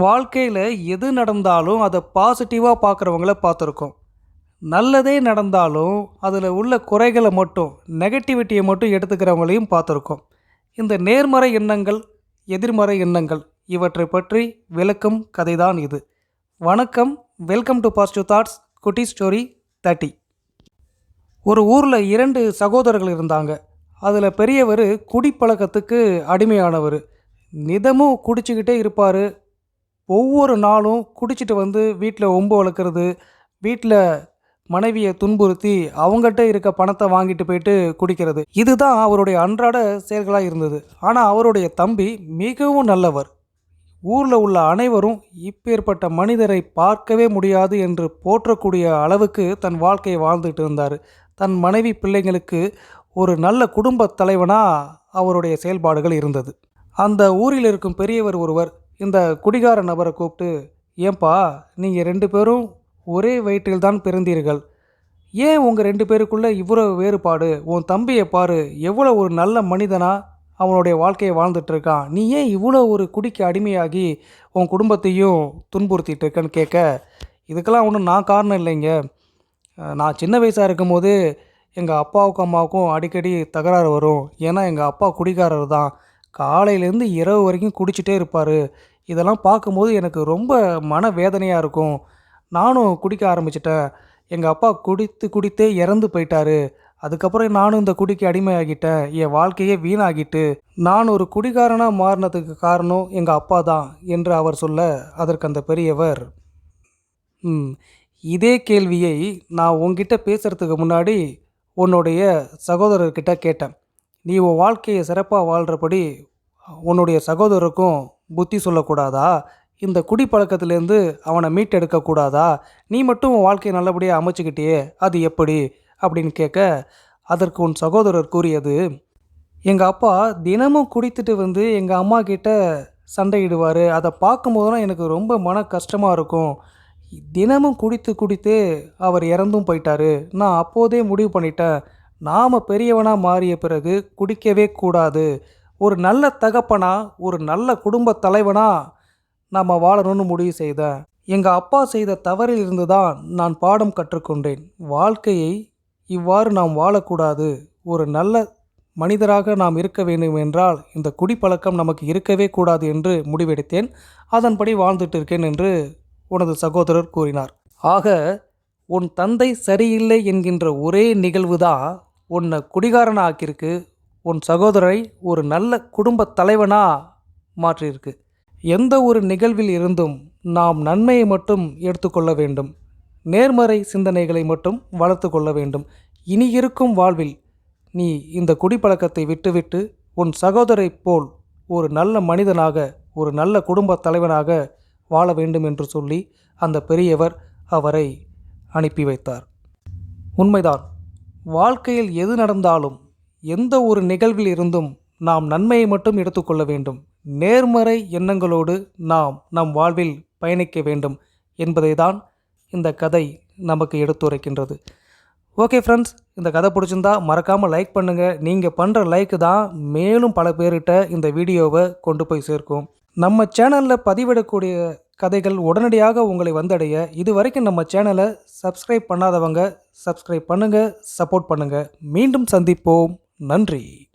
வாழ்க்கையில் எது நடந்தாலும் அதை பாசிட்டிவாக பார்க்குறவங்கள பார்த்துருக்கோம். நல்லதே நடந்தாலும் அதில் உள்ள குறைகளை மட்டும் நெகட்டிவிட்டியை மட்டும் எடுத்துக்கிறவங்களையும் பார்த்துருக்கோம். இந்த நேர்மறை எண்ணங்கள் எதிர்மறை எண்ணங்கள் இவற்றை பற்றி விளக்கும் கதைதான் இது. வணக்கம் வெல்கம் டு பாசிட்டிவ் தாட்ஸ் குட்டி ஸ்டோரி தேர்ட்டி ஒரு ஊரில் இரண்டு சகோதரர்கள் இருந்தாங்க. அதில் பெரியவர் குடிப்பழக்கத்துக்கு அடிமையானவர். நிதமும் குடிச்சுக்கிட்டே இருப்பார். ஒவ்வொரு நாளும் குடிச்சிட்டு வந்து வீட்டில் ஒம்பு வளர்க்குறது வீட்டில் மனைவியை துன்புறுத்தி அவங்ககிட்ட இருக்க பணத்தை வாங்கிட்டு போயிட்டு குடிக்கிறது. இதுதான் அவருடைய அன்றாட செயல்களாக இருந்தது. ஆனால் அவருடைய தம்பி மிகவும் நல்லவர். ஊரில் உள்ள அனைவரும் இப்பேற்பட்ட மனிதரை பார்க்கவே முடியாது என்று போற்றக்கூடிய அளவுக்கு தன் வாழ்க்கையை வாழ்ந்துட்டு இருந்தார். தன் மனைவி பிள்ளைங்களுக்கு ஒரு நல்ல குடும்ப தலைவனாக அவருடைய செயல்பாடுகள் இருந்தது. அந்த ஊரில் இருக்கும் பெரியவர் ஒருவர் இந்த குடிகார நபரை கூப்பிட்டு ஏன்பா நீங்கள் ரெண்டு பேரும் ஒரே வயிற்றில் தான் பிறந்தீர்கள். ஏன் உங்கள் ரெண்டு பேருக்குள்ளே இவ்வளோ வேறுபாடு? உன் தம்பியை பாரு எவ்வளோ ஒரு நல்ல மனிதனாக அவனுடைய வாழ்க்கையை வாழ்ந்துட்டுருக்கான் நீ ஏன் இவ்வளோ ஒரு குடிக்கு அடிமையாகி உன் குடும்பத்தையும் துன்புறுத்திட்டு இருக்கன்னு கேட்க இதுக்கெல்லாம் ஒன்றும் நான் காரணம் இல்லைங்க. நான் சின்ன வயசாக இருக்கும்போது எங்கள் அப்பாவுக்கும் அம்மாவுக்கும் அடிக்கடி தகராறு வரும். ஏன்னா எங்கள் அப்பா குடிகாரர் தான். காலையிலேருந்து இரவு வரைக்கும் குடிச்சிட்டே இருப்பார். இதெல்லாம் பார்க்கும்போது எனக்கு ரொம்ப மன வேதனையாக இருக்கும். நானும் குடிக்க ஆரம்பிச்சிட்டேன். எங்கள் அப்பா குடித்து குடித்தே இறந்து போயிட்டாரு. அதுக்கப்புறம் நானும் இந்த குடிக்கு அடிமையாகிட்டேன். என் வாழ்க்கையே வீணாகிட்டு. நான் ஒரு குடிகாரனாக மாறினதுக்கு காரணம் எங்கள் அப்பா தான் என்று அவர் சொல்ல அதற்கு அந்த பெரியவர் ம் இதே கேள்வியை நான் உங்ககிட்ட பேசுகிறதுக்கு முன்னாடி உன்னுடைய சகோதரர்கிட்ட கேட்டேன். நீ உன் வாழ்க்கையை சிறப்பாக வாழ்கிறபடி உன்னுடைய சகோதரருக்கும் புத்தி சொல்லக்கூடாதா? இந்த குடிப்பழக்கத்திலேருந்து அவனை மீட்டெடுக்கக்கூடாதா? நீ மட்டும் உன் வாழ்க்கையை நல்லபடியாக அமைச்சுக்கிட்டியே அது எப்படி? அப்படின்னு கேட்க அதற்கு உன் சகோதரர் கூறியது எங்கள் அப்பா தினமும் குடித்துட்டு வந்து எங்கள் அம்மா கிட்ட சண்டையிடுவார். அதை பார்க்கும்போதெல்லாம் எனக்கு ரொம்ப மன கஷ்டமாக இருக்கும். தினமும் குடித்து குடித்து அவர் இறந்தும் போயிட்டாரு. நான் அப்போதே முடிவு பண்ணிட்டேன். நாம் பெரியவனாக மாறிய பிறகு குடிக்கவே கூடாது. ஒரு நல்ல தகப்பனா ஒரு நல்ல குடும்ப தலைவனா நாம் வாழணும்னு முடிவு செய்தேன் எங்கள் அப்பா செய்த தவறில் இருந்து தான் நான் பாடம் கற்றுக்கொண்டேன். வாழ்க்கையை இவ்வாறு நாம் வாழக்கூடாது. ஒரு நல்ல மனிதராக நாம் இருக்க வேண்டும் என்றால் இந்த குடிப்பழக்கம் நமக்கு இருக்கவே கூடாது என்று முடிவெடுத்தேன். அதன்படி வாழ்ந்துட்டு இருக்கேன் என்று உனது சகோதரர் கூறினார். ஆக உன் தந்தை சரியில்லை என்கின்ற ஒரே நிகழ்வு தான் உன்னை குடிகாரன ஆக்கியிருக்கு உன் சகோதரை ஒரு நல்ல குடும்ப தலைவனா மாற்றியிருக்கு. எந்த ஒரு நிகழ்வில் இருந்தும் நாம் நன்மையை மட்டும் எடுத்துக்கொள்ள வேண்டும். நேர்மறை சிந்தனைகளை மட்டும் வளர்த்து கொள்ள வேண்டும். இனி இருக்கும் வாழ்வில் நீ இந்த குடிப்பழக்கத்தை விட்டுவிட்டு உன் சகோதரைப் போல் ஒரு நல்ல மனிதனாக ஒரு நல்ல குடும்ப தலைவனாக வாழ வேண்டும் என்று சொல்லி அந்த பெரியவர் அவரை அனுப்பி வைத்தார். உண்மைதான். வாழ்க்கையில் எது நடந்தாலும் எந்த ஒரு நிகழ்வில் இருந்தும் நாம் நன்மையை மட்டும் எடுத்துக்கொள்ள வேண்டும். நேர்மறை எண்ணங்களோடு நாம் நம் வாழ்வில் பயணிக்க வேண்டும் என்பதை தான் இந்த கதை நமக்கு எடுத்துரைக்கின்றது. ஓகே ஃப்ரெண்ட்ஸ் இந்த கதை பிடிச்சிருந்தா மறக்காமல் லைக் பண்ணுங்கள் நீங்கள் பண்ணுற லைக்கு தான் மேலும் பல பேர்கிட்ட இந்த வீடியோவை கொண்டு போய் சேர்க்கும். நம்ம சேனலில் பதிவிடக்கூடிய கதைகள் உடனடியாக உங்களை வந்தடைய. இது வரைக்கும் நம்ம சேனலை சப்ஸ்கிரைப் பண்ணாதவங்க சப்ஸ்கிரைப் பண்ணுங்கள் சப்போர்ட் பண்ணுங்கள் மீண்டும் சந்திப்போம். நன்றி.